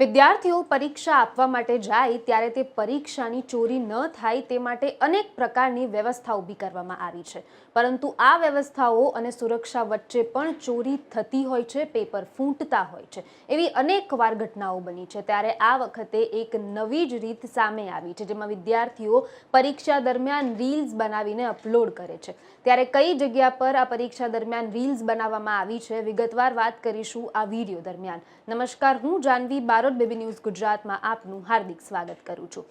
વિદ્યાર્થીઓ પરીક્ષા આપવા માટે જાય ત્યારે તે પરીક્ષાની ચોરી ન થાય તે માટે અનેક પ્રકારની વ્યવસ્થા ઊભી કરવામાં આવી છે. પરંતુ આ વ્યવસ્થાઓ અને સુરક્ષા વચ્ચે પણ ચોરી થતી હોય છે, પેપર ફૂંટતા હોય છે. એવી અનેકવાર ઘટનાઓ બની છે. ત્યારે આ વખતે એક નવી જ રીત સામે આવી છે, જેમાં વિદ્યાર્થીઓ પરીક્ષા દરમિયાન રીલ્સ બનાવીને અપલોડ કરે છે. ત્યારે કઈ જગ્યા પર આ પરીક્ષા દરમિયાન રીલ્સ બનાવવામાં આવી છે, વિગતવાર વાત કરીશું આ વીડિયો દરમિયાન. નમસ્કાર, હું જાનવી બારોટ બેબી ન્યૂઝ ગુજરાતમાં આપનું હાર્દિક સ્વાગત કરું છું.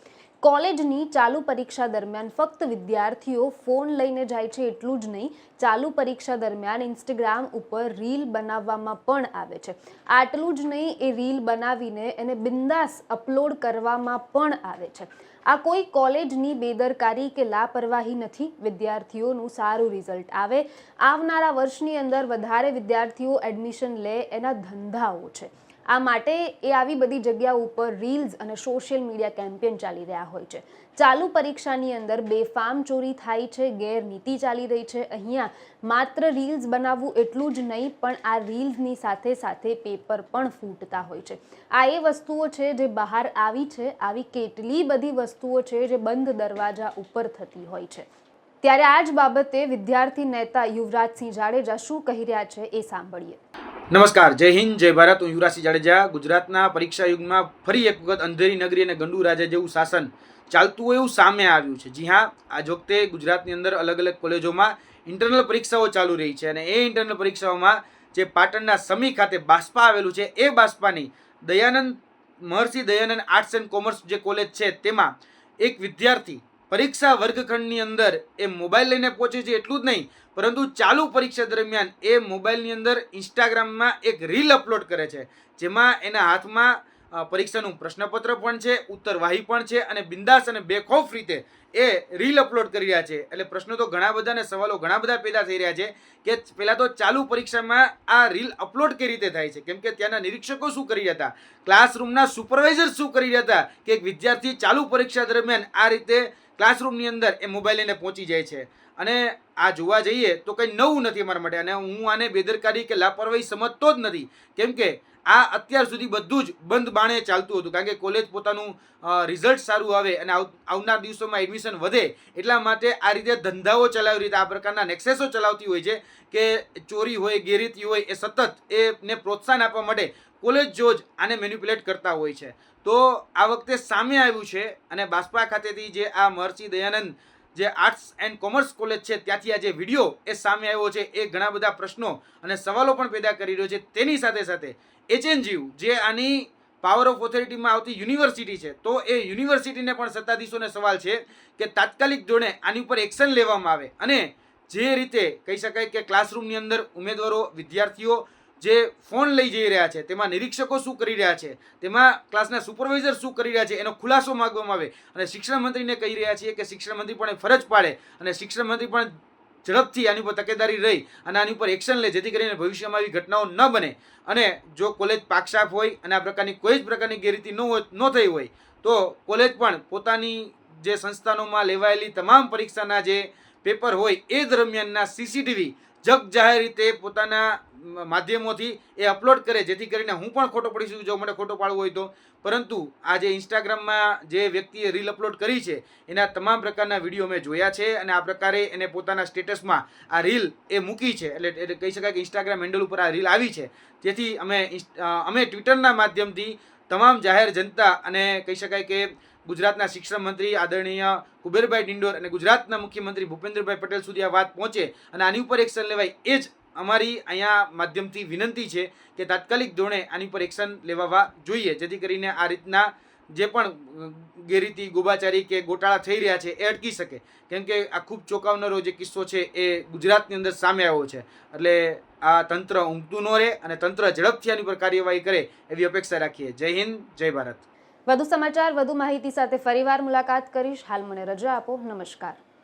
કોલેજની ચાલુ પરીક્ષા દરમિયાન ફક્ત વિદ્યાર્થીઓ ફોન લઈને જાય છે એટલું જ નહીં, ચાલુ પરીક્ષા દરમિયાન ઇન્સ્ટાગ્રામ ઉપર રીલ બનાવવામાં પણ આવે છે. આટલું જ નહીં, એ રીલ બનાવીને એને બિંદાસ અપલોડ કરવામાં પણ આવે છે. આ કોઈ કોલેજની બેદરકારી કે લાપરવાહી નથી, વિદ્યાર્થીઓનું સારું રિઝલ્ટ આવે. આવનારા વર્ષની અંદર વધારે વિદ્યાર્થીઓ એડમિશન લે એના ધંધાઓ છે. આ માટે એ આવી બધી જગ્યા ઉપર રીલ્સ અને સોશિયલ મીડિયા કેમ્પેન ચાલી રહ્યા હોય છે. ચાલુ પરીક્ષાની અંદર બેફામ ચોરી થાય છે, ગેરનીતિ ચાલી રહી છે. અહીંયા માત્ર રીલ્સ બનાવવું એટલું જ નહીં, પણ આ રીલ્સની સાથે સાથે પેપર પણ ફૂટતા હોય છે. આ એ વસ્તુઓ છે જે બહાર આવી છે, આવી કેટલી બધી વસ્તુઓ છે જે બંધ દરવાજા ઉપર થતી હોય છે. ત્યારે આ જ બાબતે વિદ્યાર્થી નેતા યુવરાજસિંહ જાડેજા શું કહી રહ્યા છે એ સાંભળીએ. નમસ્કાર, જય હિન્દ, જય ભારત. હું યુવરાજસિંહ જાડેજા. ગુજરાતના પરીક્ષા યુગમાં ફરી એક વખત અંધેરી નગરી અને ગંડુ રાજા જેવું શાસન ચાલતું હોય એવું સામે આવ્યું છે. જી હા, આજ વખતે ગુજરાતની અંદર અલગ અલગ કોલેજોમાં ઇન્ટરનલ પરીક્ષાઓ ચાલુ રહી છે અને એ ઇન્ટરનલ પરીક્ષાઓમાં જે પાટણના સમી ખાતે બાસ્પા આવેલું છે, એ બાસ્પાની Dayanand Maharshi Dayanand arts and commerce જે કોલેજ છે, તેમાં એક વિદ્યાર્થી પરીક્ષા વર્ગખંડની અંદર એ મોબાઈલ લઈને પહોંચે છે એટલું જ નહીં, પરંતુ ચાલુ પરીક્ષા દરમિયાન એ મોબાઈલની અંદર ઇન્સ્ટાગ્રામમાં એક રીલ અપલોડ કરે છે, જેમાં એના હાથમાં પરીક્ષાનું પ્રશ્નપત્ર પણ છે, ઉત્તરવાહી પણ છે અને બિંદાસ અને બેખોફ રીતે એ રીલ અપલોડ કરી રહ્યા છે. એટલે પ્રશ્નો તો ઘણા બધા અને સવાલો ઘણા બધા પેદા થઈ રહ્યા છે કે પહેલાં તો ચાલુ પરીક્ષામાં આ રીલ અપલોડ કઈ રીતે થાય છે? કેમ કે ત્યાંના નિરીક્ષકો શું કરી રહ્યા હતા? ક્લાસરૂમના સુપરવાઇઝર શું કરી રહ્યા હતા કે એક વિદ્યાર્થી ચાલુ પરીક્ષા દરમિયાન આ રીતે ક્લાસરૂમની અંદર એ મોબાઈલ લઈને પહોંચી જાય છે. અને આ જોવા જઈએ તો કંઈ નવું નથી અમારા માટે. અને હું આને બેદરકારી કે લાપરવાહી સમજતો જ નથી. કેમ કે આ અત્યાર સુધી બધું જ બંધ બાણે ચાલતું હતું. કારણ કે કોલેજ પોતાનું રિઝલ્ટ સારું આવે અને આવનાર દિવસોમાં એડમિશન વધે એટલા માટે આ રીતે ધંધાઓ ચલાવી રીતે, આ પ્રકારના નેક્સેસો ચલાવતી હોય છે કે ચોરી હોય, ગેરરીતિ હોય એ સતત એને પ્રોત્સાહન આપવા માટે કોલેજ જોજ આને મેન્યુપ્યુલેટ કરતા હોય છે. તો આ વખતે સામે આવ્યું છે અને બાસ્પા ખાતેથી જે આ મહર્ષિ દયાનંદ જે આર્ટ્સ એન્ડ કોમર્સ કોલેજ છે, ત્યાંથી આ જે વીડિયો એ સામે આવ્યો છે, એ ઘણા બધા પ્રશ્નો અને સવાલો પણ પેદા કરી રહ્યો છે. તેની સાથે સાથે એચએનજીયુ જે આની પાવર ઓફ ઓથોરિટીમાં આવતી યુનિવર્સિટી છે, તો એ યુનિવર્સિટીને પણ સત્તાધીશોને સવાલ છે કે તાત્કાલિક ધોરણે આની ઉપર એક્શન લેવામાં આવે. અને જે રીતે કહી શકાય કે ક્લાસરૂમની અંદર ઉમેદવારો, વિદ્યાર્થીઓ જે ફોન લઈ જઈ રહ્યા છે, તેમાં નિરીક્ષકો શું કરી રહ્યા છે, તેમાં ક્લાસના સુપરવાઇઝર શું કરી રહ્યા છે, એનો ખુલાસો માગવામાં આવે. અને શિક્ષણ મંત્રીને કહી રહ્યા છીએ કે શિક્ષણ મંત્રી પણ ફરજ પાડે અને શિક્ષણ મંત્રી પણ ઝડપથી આની ઉપર તકેદારી રહી અને આની ઉપર એક્શન લે, જેથી કરીને ભવિષ્યમાં આવી ઘટનાઓ ન બને. અને જો કોલેજ પાકસાફ હોય અને આ પ્રકારની કોઈ જ પ્રકારની ગેરરીતિ ન હોય, ન થઈ હોય, તો કોલેજ પણ પોતાની જે સંસ્થાનોમાં લેવાયેલી તમામ પરીક્ષાના જે પેપર હોય, એ દરમિયાનના સીસીટીવી જગ જાહેર રીતે પોતાના માધ્યમોથી એ અપલોડ કરે, જેથી કરીને હું પણ ખોટો પડી શકું, જો મને ખોટો પાડવો હોય તો. પરંતુ આ જે ઇન્સ્ટાગ્રામમાં જે વ્યક્તિએ રીલ અપલોડ કરી છે, એના તમામ પ્રકારના વીડિયો મેં જોયા છે અને આ પ્રકારે એને પોતાના સ્ટેટસમાં આ રીલ એ મૂકી છે. એટલે એટલે કહી શકાય કે ઇન્સ્ટાગ્રામ હેન્ડલ ઉપર આ રીલ આવી છે. જેથી અમે અમે ટ્વિટરના માધ્યમથી તમામ જાહેર જનતા અને કહી શકાય કે ગુજરાતના શિક્ષણ મંત્રી આદરણીય કુબેરભાઈ ડિંડોર અને ગુજરાતના મુખ્યમંત્રી ભૂપેન્દ્રભાઈ પટેલ સુધી આ વાત પહોંચે અને આની ઉપર એક્શન લેવાય એ જ અમારી અહીંયા માધ્યમથી વિનંતી છે કે તાત્કાલિક ધોરણે આની પર એક્શન લેવાવા જોઈએ, જેથી કરીને આ રીતના જે પણ ગેરરીતિ, ગોબાચારી કે ગોટાળા થઈ રહ્યા છે એ અટકી શકે. કેમ કે આ ખૂબ ચોંકાવનારો જે કિસ્સો છે એ ગુજરાતની અંદર સામે આવ્યો છે. એટલે આ તંત્ર ઊંઘતું ન રહે અને તંત્ર ઝડપથી આની પર કાર્યવાહી કરે એવી અપેક્ષા રાખીએ. જય હિન્દ, જય ભારત. વધુ સમાચાર, વધુ માહિતી સાથે ફરીવાર મુલાકાત કરીશ. હાલ મને રજા આપો. નમસ્કાર.